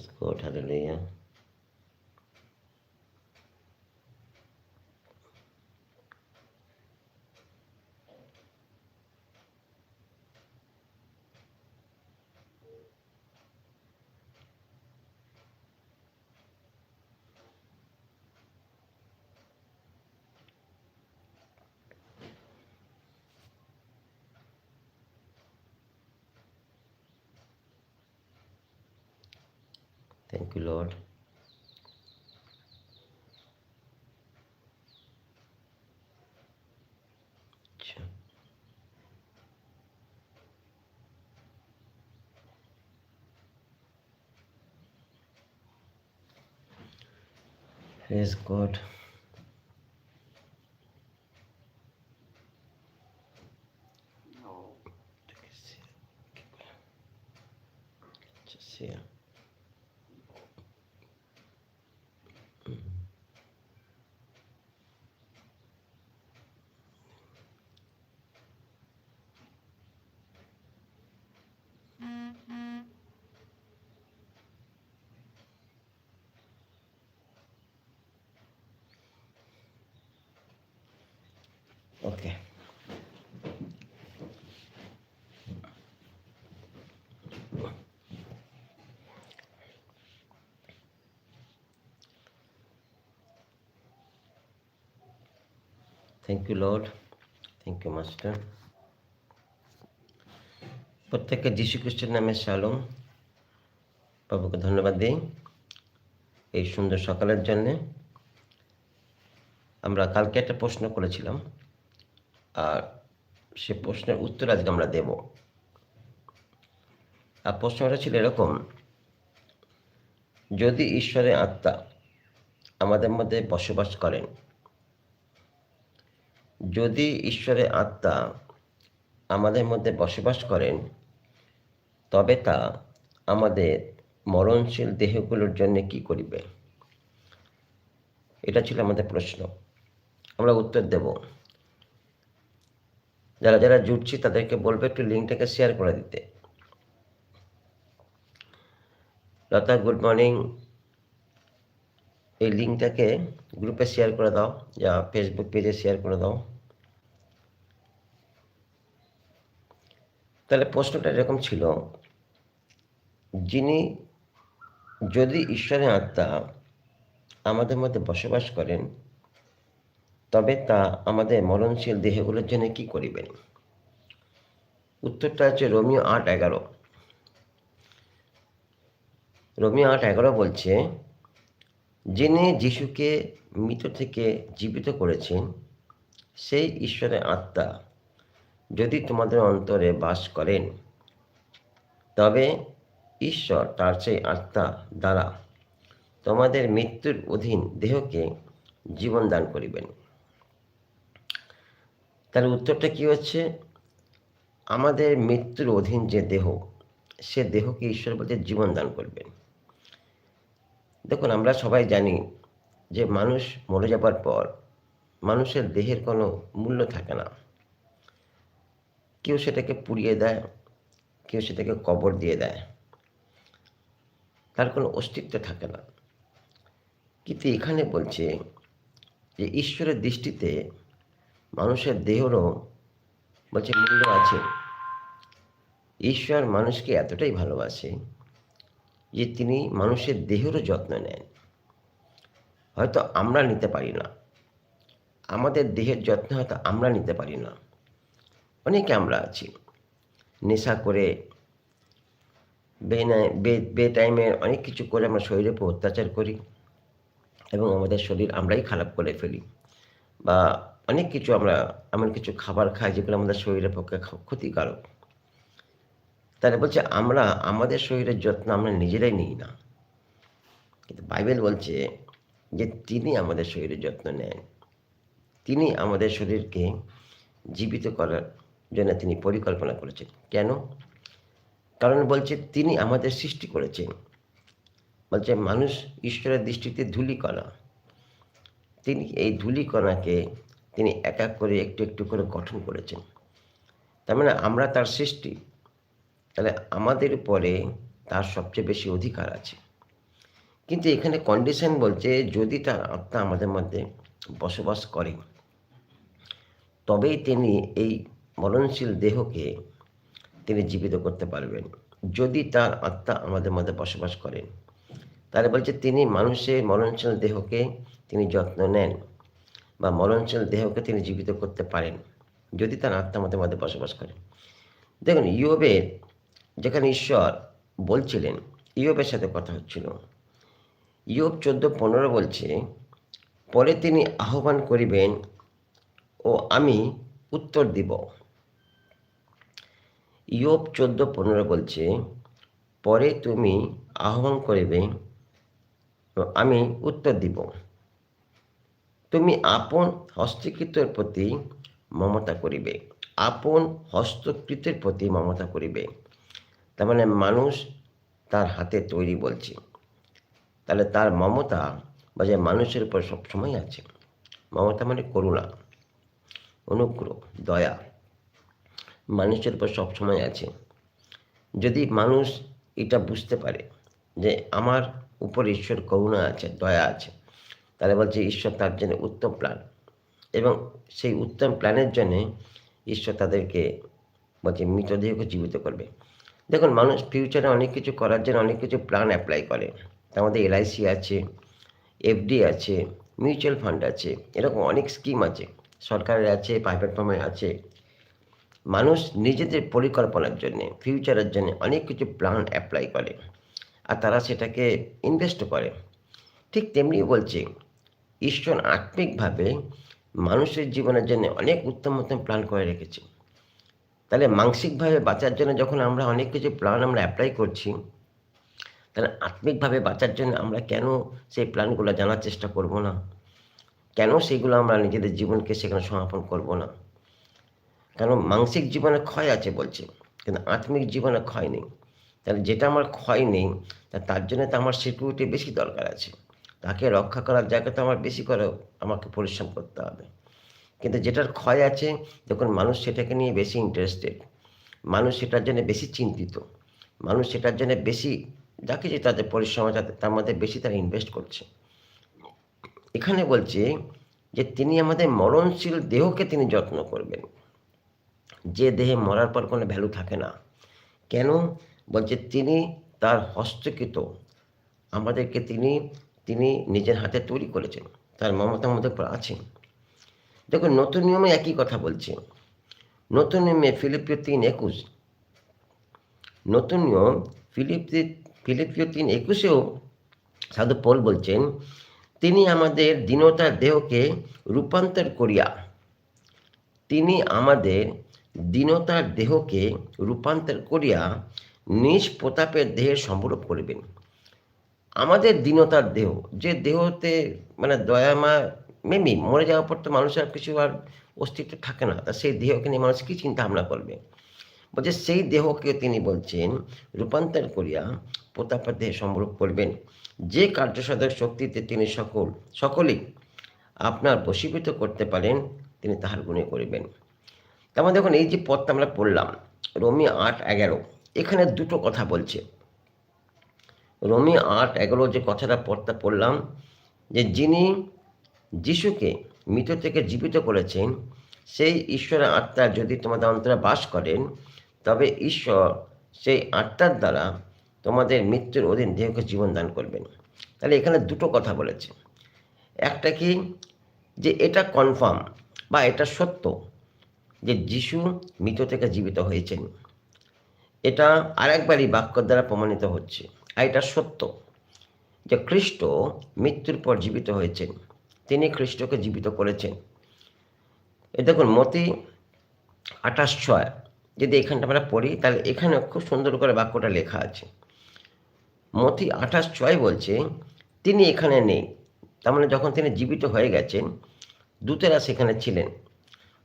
इसको उठा लें Thank you, Lord. Praise God. Okay. Thank you lord thank you master প্রত্যেককে যীশু খ্রিস্টের নামে শালম বাবুকে ধন্যবাদ দিই এই সুন্দর সকালের জন্যে। আমরা কালকে একটা প্রশ্ন করেছিলাম। আর সে প্রশ্নের উত্তর আজকে আমরা দেব। আর প্রশ্নটা ছিল এরকম, যদি ঈশ্বরের আত্মা আমাদের মধ্যে বসবাস করেন, যদি ঈশ্বরের আত্মা আমাদের মধ্যে বসবাস করেন, তবে তা আমাদের মরণশীল দেহগুলোর জন্য কি করিবে? এটা ছিল আমাদের প্রশ্ন। আমরা উত্তর দেব। যারা যারা জুটছি তাদেরকে বলবে একটু লিঙ্কটাকে শেয়ার করে দিতে। Lata, good morning. এই লিঙ্কটাকে গ্রুপে শেয়ার করে দাও যা ফেসবুক পেজে শেয়ার করে দাও। তাহলে প্রশ্নটা এরকম ছিল, যিনি যদি ঈশ্বরের আত্মা আমাদের মধ্যে বসবাস করেন তবে তা আমাদের মরণশীল দেহগুলোর জন্য কি করিবেন? উত্তরটা হচ্ছে রোমিও আট এগারো। রোমিও আট এগারো বলছে, যিনি যিশুকে মৃত থেকে জীবিত করেছেন, সেই ঈশ্বরের আত্মা যদি তোমাদের অন্তরে বাস করেন, তবে ঈশ্বর তার সেই আত্মা দ্বারা তোমাদের মৃত্যুর অধীন দেহকে জীবন দান করিবেন। তাহলে উত্তরটা কি হচ্ছে? আমাদের মৃত্যুর অধীন যে দেহ, সে দেহকে ঈশ্বর বলতে জীবন দান করবেন। দেখুন, আমরা সবাই জানি যে মানুষ মরে যাবার পর মানুষের দেহের কোনো মূল্য থাকে না। কেউ সেটাকে পুড়িয়ে দেয়, কেউ সেটাকে কবর দিয়ে দেয়। তার কোনো অস্তিত্ব থাকে না। কিন্তু এখানে বলছে যে ঈশ্বরের দৃষ্টিতে মানুষের দেহরও বলছে মূল্য আছে। ঈশ্বর মানুষকে এতটাই ভালোবাসে যে তিনি মানুষের দেহেরও যত্ন নেন। হয়তো আমরা নিতে পারি না। আমাদের দেহের যত্ন হয়তো আমরা নিতে পারি না। অনেকে আমরা আছি। নেশা করে বে বে টাইমের অনেক কিছু করে আমরা শরীরের উপর অত্যাচার করি এবং আমাদের শরীর আমরাই খারাপ করে ফেলি বা অনেক কিছু আমরা এমন কিছু খাবার খাই যেগুলো আমাদের শরীরের পক্ষে ক্ষতিকারক। তাহলে বলছে, আমরা, আমাদের শরীরের যত্ন আমরা নিজেরাই নিই না। কিন্তু বাইবেল বলছে যে তিনি আমাদের শরীরের যত্ন নেন। তিনি আমাদের শরীরকে জীবিত করার জন্য তিনি পরিকল্পনা করেছেন। কেন? কারণ বলছে, তিনি আমাদের সৃষ্টি করেছেন। বলছে, মানুষ ঈশ্বরের দৃষ্টিতে ধূলিকণা। তিনি এই ধূলিকণাকে তিনি এক এক করে একটু একটু করে গঠন করেছেন। তার মানে আমরা তার সৃষ্টি। তাহলে আমাদের উপরে তার সবচেয়ে বেশি অধিকার আছে। কিন্তু এখানে কন্ডিশন বলছে, যদি তার আত্মা আমাদের মধ্যে বসবাস করে, তবেই তিনি এই মরণশীল দেহকে তিনি জীবিত করতে পারবেন। যদি তার আত্মা আমাদের মধ্যে বসবাস করেন তাহলে বলছে তিনি মানুষের মরণশীল দেহকে তিনি যত্ন নেন। বা মরণশীল দেহকে তিনি জীবিত করতে পারেন, যদি তার আত্মা আমাদের মধ্যে বসবাস করে। দেখুন ইয়োবের যেখানে ঈশ্বর বলছিলেন, ইয়োবের সাথে কথা হচ্ছিল। ইয়োব চোদ্দ পনেরো বলছে, পরে তিনি আহ্বান করিবেন ও আমি উত্তর দিব। ইয়োব চোদ্দ পনেরো বলছে, পরে তুমি আহ্বান করিবে আমি উত্তর দিব। তুমি আপন হস্তকৃতের প্রতি মমতা করিবে। আপন হস্তকৃতের প্রতি মমতা করিবে। তার মানে মানুষ তার হাতে তৈরি বলছে। তাহলে তার মমতা বা যে মানুষের উপর সবসময় আছে। মমতা মানে করুণা, অনুগ্রহ, দয়া। মানুষের উপর সবসময় আছে। যদি মানুষ এটা বুঝতে পারে যে আমার উপর ঈশ্বর করুণা আছে, দয়া আছে তাহলে বলছে, ঈশ্বর তার জন্য উত্তম প্ল্যান এবং সেই উত্তম প্ল্যানের জন্যে ঈশ্বর তাদেরকে বলছে, মৃতদেহকে জীবিত করবে। দেখুন, মানুষ ফিউচারে অনেক কিছু করার জন্য অনেক কিছু প্ল্যান অ্যাপ্লাই করে। তার মধ্যে এলআইসি আছে এফডি আছে মিউচুয়াল ফান্ড আছে, এরকম অনেক স্কিম আছে। সরকারের আছে প্রাইভেট ফার্মে আছে। মানুষ নিজেদের পরিকল্পনার জন্যে ফিউচারের জন্য অনেক কিছু প্ল্যান অ্যাপ্লাই করে। আর তারা সেটাকে ইনভেস্ট করে। ঠিক তেমনি বলছে ঈশ্বর আত্মিকভাবে মানুষের জীবনের জন্য অনেক উত্তম উত্তম প্ল্যান করে রেখেছে। তাহলে মানসিকভাবে বাঁচার জন্য যখন আমরা অনেক কিছু প্ল্যান আমরা অ্যাপ্লাই করছি, তাহলে আত্মিকভাবে বাঁচার জন্য আমরা কেন সেই প্ল্যানগুলো জানার চেষ্টা করব না? কেন সেগুলো আমরা নিজেদের জীবনকে সেখানে সমাপন করব না? কারণ মানসিক জীবনে ক্ষয় আছে বলছে, কিন্তু আত্মিক জীবনে ক্ষয় নেই। তাহলে যেটা আমার ক্ষয় নেই, তা তার জন্য তো আমার সিকিউরিটি বেশি দরকার আছে। তাকে রক্ষা করার জায়গাতে আমার বেশি করে আমাকে পরিশ্রম করতে হবে। কিন্তু যেটার ক্ষয় আছে, যখন মানুষ সেটাকে নিয়ে বেশি ইন্টারেস্টেড মানুষ সেটার জন্য বেশি চিন্তিত, মানুষ সেটার জন্য বেশি যা কিছু তাদের পরিশ্রম আছে তার মধ্যে বেশি তারা ইনভেস্ট করছে। এখানে বলছে যে তিনি আমাদের মরণশীল দেহকে তিনি যত্ন করবেন। যে দেহে মরার পর কোনো ভ্যালু থাকে না। কেন? বলছে তিনি তার হস্তকৃত, আমাদেরকে তিনি তিনি নিজের হাতে তৈরি করেছেন। তার মমতা আমাদের আছে। দেখুন, নতুন নিয়মে একই কথা বলছে। নতুন নিয়মে ফিলিপিও তিন একুশ। নতুন নিয়ম ফিলিপ ফিলিপিও তিন একুশেও সাধু পল বলছেন, তিনি আমাদের দীনতার দেহকে রূপান্তর করিয়া, তিনি আমাদের দীনতার দেহকে রূপান্তর করিয়া নিজ প্রতাপের দেহের সম্ভব করিবেন। আমাদের দীনতার দেহ, যে দেহতে মানে দয়ামা মেমি, মরে যাওয়ার পর তো মানুষের কিছু আর অস্তিত্ব থাকে না। তা সেই দেহকে নিয়ে মানুষ কী চিন্তা ভাবনা করবে? বলছে, সেই দেহকে তিনি বলছেন, রূপান্তর করিয়া প্রতাপের দেহে সম্ভব করবেন। যে কার্যসাধক শক্তিতে তিনি সকল, সকলেই আপনার বশীভূত করতে পারেন, তিনি তাহার গুণে করিবেন। তার মানে দেখুন, এই যে পথটা আমরা পড়লাম, রমি আট এগারো, এখানে দুটো কথা বলছে। রমি আট এগারো যে কথাটা পড়তে পড়লাম, যে যিনি যিশুকে মৃত থেকে জীবিত করেছেন, সেই ঈশ্বরের আত্মা যদি তোমাদের অন্তরে বাস করেন, তবে ঈশ্বর সেই আত্মার দ্বারা তোমাদের মৃত্যুর অধীন দেহকে জীবন দান করবেন। তাহলে এখানে দুটো কথা বলেছে। একটা কি? যে এটা কনফার্ম বা এটা সত্য যে যিশু মৃত থেকে জীবিত হয়েছেন। এটা আরেকবারই বাক্য দ্বারা প্রমাণিত হচ্ছে। এটা সত্য যে খ্রিস্ট মৃত্যুর পর জীবিত হয়েছেন। তিনি খ্রিস্টকে জীবিত করেছেন। এ দেখুন, মতি আঠাশ ছয়, যদি এখানটা আমরা পড়ি, তাহলে এখানে খুব সুন্দর করে বাক্যটা লেখা আছে। মতি আঠাশ ছয় বলছে, তিনি এখানে নেই। তার মানে যখন তিনি জীবিত হয়ে গেছেন, দূতেরা সেখানে ছিলেন।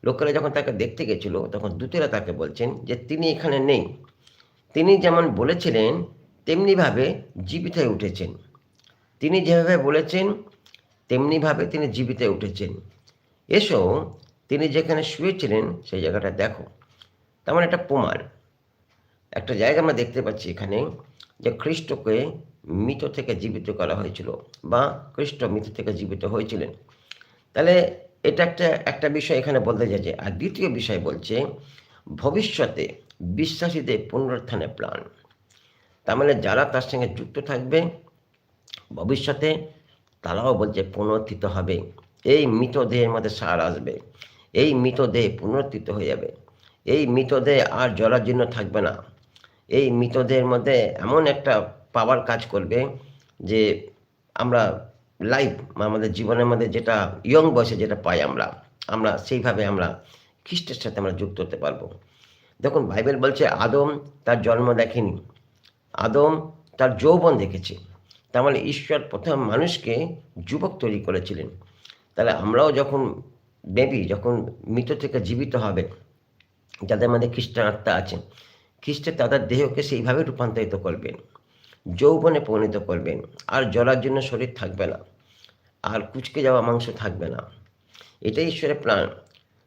লোকেরা যখন তাকে দেখতে গেছিল, তখন দূতেরা তাকে বলছেন যে, তিনি এখানে নেই। তিনি যেমন বলেছিলেন তেমনিভাবে জীবিত হয়ে উঠেছেন। তিনি যেভাবে বলেছেন, তেমনিভাবে তিনি জীবিত উঠেছেন। এসো, তিনি যেখানে শুয়েছিলেন, সেই জায়গাটা দেখো। তার মানে একটা প্রমাণ। একটা জায়গা আমরা দেখতে পাচ্ছি এখানে যে খ্রিস্টকে মৃত থেকে জীবিত করা হয়েছিল বা খ্রিস্ট মৃত থেকে জীবিত হয়েছিলেন। তাহলে এটা একটা একটা বিষয় এখানে বলতে যাচ্ছে আর দ্বিতীয় বিষয় বলছে, ভবিষ্যতে বিশ্বাসীদের পুনরুত্থানের প্ল্যান তার মানে যারা তার সঙ্গে যুক্ত থাকবে, ভবিষ্যতে তারাও বলছে পুনরুত্থিত হবে। এই মৃতদেহের মধ্যে সার আসবে। এই মৃতদেহ পুনরুত্থিত হয়ে যাবে। এই মৃতদেহ আর জরাজীর্ণ থাকবে না। এই মৃতদেহের মধ্যে এমন একটা পাওয়ার কাজ করবে যে আমরা লাইফ আমাদের জীবনের মধ্যে যেটা ইয়ং বয়সে যেটা পাই আমরা আমরা সেইভাবে আমরা খ্রিস্টের সাথে আমরা যুক্ত হতে পারব। দেখুন, বাইবেল বলছে, আদম তার জন্ম দেখেনি। আদম তার যৌবন দেখেছে। তার মানে ঈশ্বর প্রথম মানুষকে যুবক তৈরি করেছিলেন। তাহলে আমরাও যখন বেবি যখন মৃত থেকে জীবিত হবে, যাদের মধ্যে খ্রিস্টান আত্মা আছে, খ্রিস্টে তাদের দেহকে সেইভাবে রূপান্তরিত করবেন, যৌবনে পরিণত করবেন, আর জলার জন্য শরীর থাকবে না, আর কুচকে যাওয়া মাংস থাকবে না। এটাই ঈশ্বরের প্ল্যান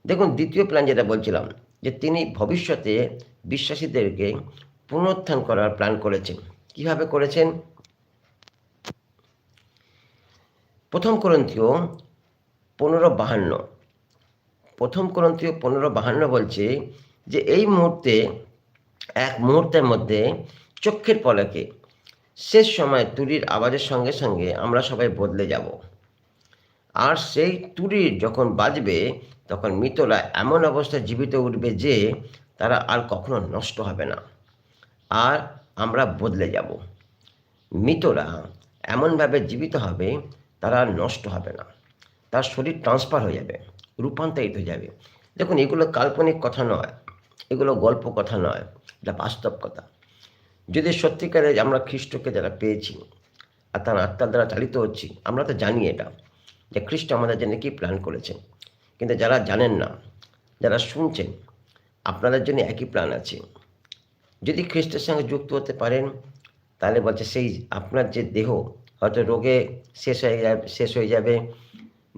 দেখুন, দ্বিতীয় প্ল্যান যেটা বলছিলাম, যে তিনি ভবিষ্যতে বিশ্বাসীদেরকে পুনরুত্থান করার প্ল্যান করেছেন। কীভাবে করেছেন? প্রথম করন্থীয় পনেরো বাহান্ন। প্রথম করন্থীয় পনেরো বাহান্ন বলছে যে, এই মুহূর্তে, এক মুহূর্তের মধ্যে চক্ষের পলকে শেষ সময় তুরির আওয়াজের সঙ্গে সঙ্গে আমরা সবাই বদলে যাব। আর সেই তুরির যখন বাজবে, তখন মৃতরা এমন অবস্থায় জীবিত উঠবে যে, তারা আর কখনো নষ্ট হবে না। আর আমরা বদলে যাব। মৃতরা এমনভাবে জীবিত হবে, তারা নষ্ট হবে না। তার শরীর ট্রান্সফার হয়ে যাবে, রূপান্তরিত হয়ে যাবে। দেখুন, এগুলো কাল্পনিক কথা নয়, এগুলো গল্প কথা নয়, এটা বাস্তব কথা। যদি সত্যিকারে আমরা খ্রিস্টকে যারা পেয়েছি আর তার আত্মার দ্বারা চালিত হচ্ছি, আমরা তো জানি এটা, যে খ্রিস্ট আমাদের জন্য কী প্ল্যান করেছেন। কিন্তু যারা জানেন না, যারা শুনছেন, আপনাদের জন্য একই প্ল্যান আছে। যদি খ্রিস্টের সঙ্গে যুক্ত হতে পারেন, তাহলে বলছে সেই আপনার যে দেহ, হয়তো রোগে শেষ হয়ে যাবে, শেষ হয়ে যাবে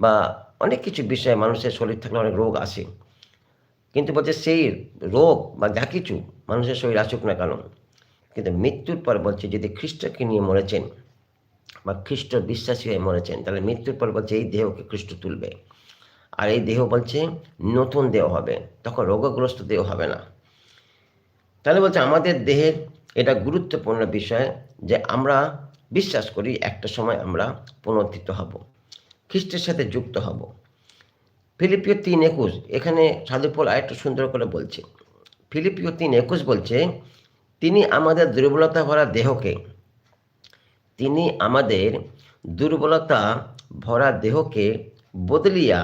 বা অনেক কিছু বিষয়ে মানুষের শরীর থাকলে অনেক রোগ আসে। কিন্তু বলছে সেই রোগ বা যা কিছু মানুষের শরীর আসুক না কেন, কিন্তু মৃত্যুর পর বলছে যদি খ্রিস্টকে নিয়ে মরেছেন বা খ্রিস্ট বিশ্বাসী হয়ে মরেছেন, তাহলে মৃত্যুর পর বলছে এই দেহকে খ্রিস্ট তুলবে। আর এই দেহ বলছে নতুন দেহ হবে, তখন রোগগ্রস্ত দেহ হবে না। তাহলে বলছে আমাদের দেহের এটা গুরুত্বপূর্ণ বিষয় যে আমরা বিশ্বাস করি একটা সময় আমরা পুনর্থিত হব, খ্রিস্টের সাথে যুক্ত হব। ফিলিপিও তিন একুশ, এখানে সাধুপল আরেকটু সুন্দর করে বলছে। ফিলিপিও তিন একুশ বলছে, তিনি আমাদের দুর্বলতা ভরা দেহকে, তিনি আমাদের দুর্বলতা ভরা দেহকে বদলিয়া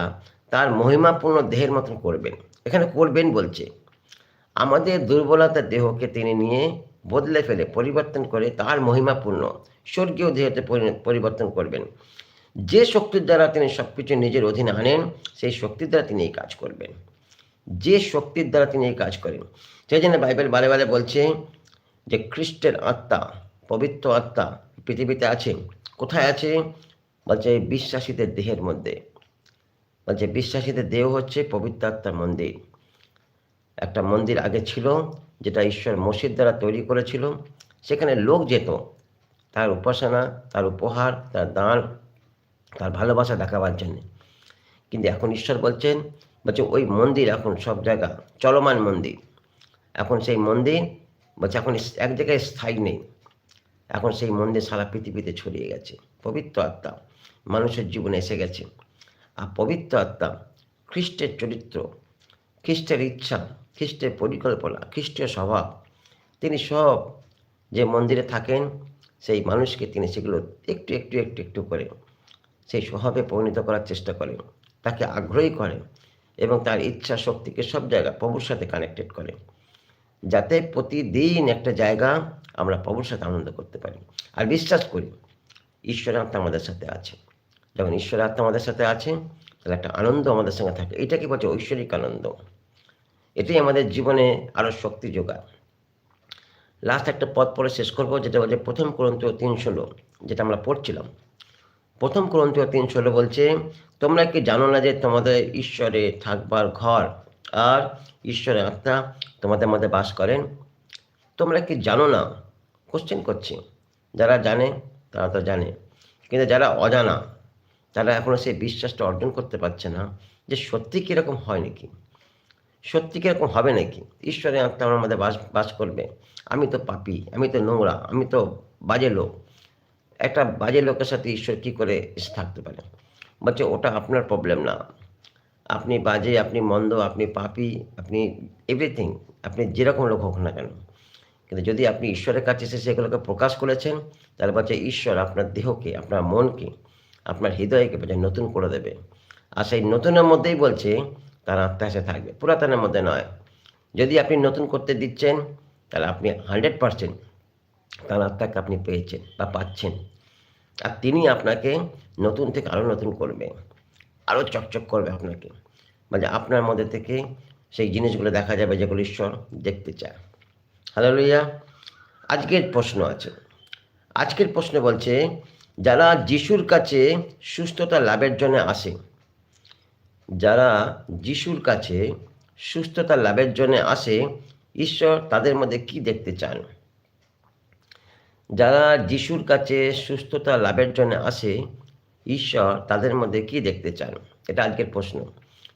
তার মহিমাপূর্ণ দেহের মতন করবেন। এখানে করবেন বলছে। আমাদের দুর্বলতা দেহকে তিনি নিয়ে বদলে ফেলে, পরিবর্তন করে তার মহিমাপূর্ণ, স্বর্গীয় দেহতে পরিবর্তন করবেন। যে শক্তির দ্বারা তিনি সব কিছু নিজের অধীনে আনেন, সেই শক্তির দ্বারা তিনি এই কাজ করবেন। যে শক্তির দ্বারা তিনি এই কাজ করেন। সেই জন্য বাইবেল বারে বারে বলছে যে, খ্রিস্টের আত্মা, পবিত্র আত্মা পৃথিবীতে আছে, কোথায় আছে? বলছে বিশ্বাসীদের দেহের মধ্যে। বলছে, বিশ্বাসীদের দেহ হচ্ছে পবিত্র আত্মার মন্দির। একটা মন্দির আগে ছিল, যেটা ঈশ্বর মসজিদ দ্বারা তৈরি করেছিল। সেখানে লোক যেত, তার উপাসনা, তার উপহার, তার দান, তার ভালোবাসা দেখাবার জন্যে। কিন্তু এখন ঈশ্বর বলছেন, বলছে ওই মন্দির এখন সব জায়গা চলমান মন্দির। এখন সেই মন্দির, বলছে এখন এক জায়গায় স্থায়ী নেই। এখন সেই মন্দির সারা পৃথিবীতে ছড়িয়ে গেছে। পবিত্র আত্মা মানুষের জীবনে এসে গেছে। আর পবিত্র আত্মা খ্রিস্টের চরিত্র, খ্রিস্টের ইচ্ছা খ্রিস্টের পরিকল্পনা খ্রিস্টের স্বভাব। তিনি সব যে মন্দিরে থাকেন, সেই মানুষকে তিনি সেগুলো একটু একটু একটু একটু করে সেই স্বভাবে পরিণত করার চেষ্টা করেন। তাকে আগ্রহী করেন এবং তার ইচ্ছা শক্তিকে সব জায়গা প্রভুর সাথে কানেক্টেড করে। যাতে প্রতিদিন একটা জায়গা আমরা প্রভুর সাথে আনন্দ করতে পারি। আর বিশ্বাস করি ঈশ্বর আত্মা আমাদের সাথে আছে। যখন ঈশ্বর আত্মা আমাদের সাথে আছে, তাহলে একটা আনন্দ আমাদের সঙ্গে থাকে। এটাকে বলছে? ঐশ্বরিক আনন্দ। এটাই আমাদের জীবনে আরও শক্তি যোগায়। লাস্ট একটা পদ পরে শেষ করব, যেটা বলছে প্রথম করন্তীয় তিন ষোলো, যেটা আমরা পড়ছিলাম। প্রথম করন্তীয় তিন ষোলো বলছে, তোমরা কি জানো না যে তোমাদের ঈশ্বরে থাকবার ঘর আর ঈশ্বরের আত্মা তোমাদের মধ্যে বাস করেন? তোমরা কি জানো না? কোশ্চেন করছি। যারা জানে, তারা তো জানে। কিন্তু যারা অজানা, তারা এখনও সেই বিশ্বাসটা অর্জন করতে পারছে না যে সত্যি কীরকম হয় নাকি? সত্যি কীরকম হবে নাকি ঈশ্বরের আত্মা আমার মধ্যে বাস বাস করবে। আমি তো পাপি, আমি তো নোংরা, আমি তো বাজে লোক। একটা বাজে লোকের সাথে ঈশ্বর কী করে এসে থাকতে পারে? বলছে, ওটা আপনার প্রবলেম না। আপনি বাজে, আপনি মন্দ, আপনি পাপি, আপনি এভরিথিং আপনি যেরকম লোক হোক না কেন। কিন্তু যদি আপনি ঈশ্বরের কাছে এসে সেগুলোকে প্রকাশ করেছেন, তাহলে বলছে, ঈশ্বর আপনার দেহকে, আপনার মনকে, আপনার হৃদয়কে বলছে নতুন করে দেবে। আর সেই নতুনের মধ্যেই বলছে তার এসে থাকবে। পুরাতনের মধ্যে নয়। যদি আপনি নতুন করতে দিচ্ছেন, তাহলে আপনি হান্ড্রেড পারসেন্ট তার আত্মাকে আপনি পেয়েছেন বা পাচ্ছেন। আর তিনি আপনাকে নতুন থেকে আরও নতুন করবে আরও চকচক করবে আপনাকে। মানে আপনার মধ্যে থেকে সেই জিনিসগুলো দেখা যাবে যেগুলো ঈশ্বর দেখতে চায়। হ্যালো লইয়া আজকের প্রশ্ন আছে। আজকের প্রশ্ন বলছে, যারা যিশুর কাছে সুস্থতা লাভের জন্য আসে যারা যিশুর কাছে সুস্থতা লাভের জন্য আসে, ঈশ্বর তাদের মধ্যে কি দেখতে চান? যারা যিশুর কাছে সুস্থতা লাভের জন্য আসে, ঈশ্বর তাদের মধ্যে কি দেখতে চান? এটা আজকের প্রশ্ন।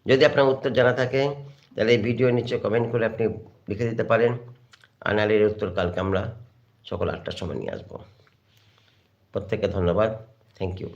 যদি আপনার উত্তর জানা থাকে, তাহলে এই ভিডিও নিচে কমেন্ট করে আপনি লিখে দিতে পারেন। আর নাহলে এর উত্তর কালকে আমরা সকাল আটটার সময় নিয়ে আসব। প্রত্যেককে ধন্যবাদ। Thank you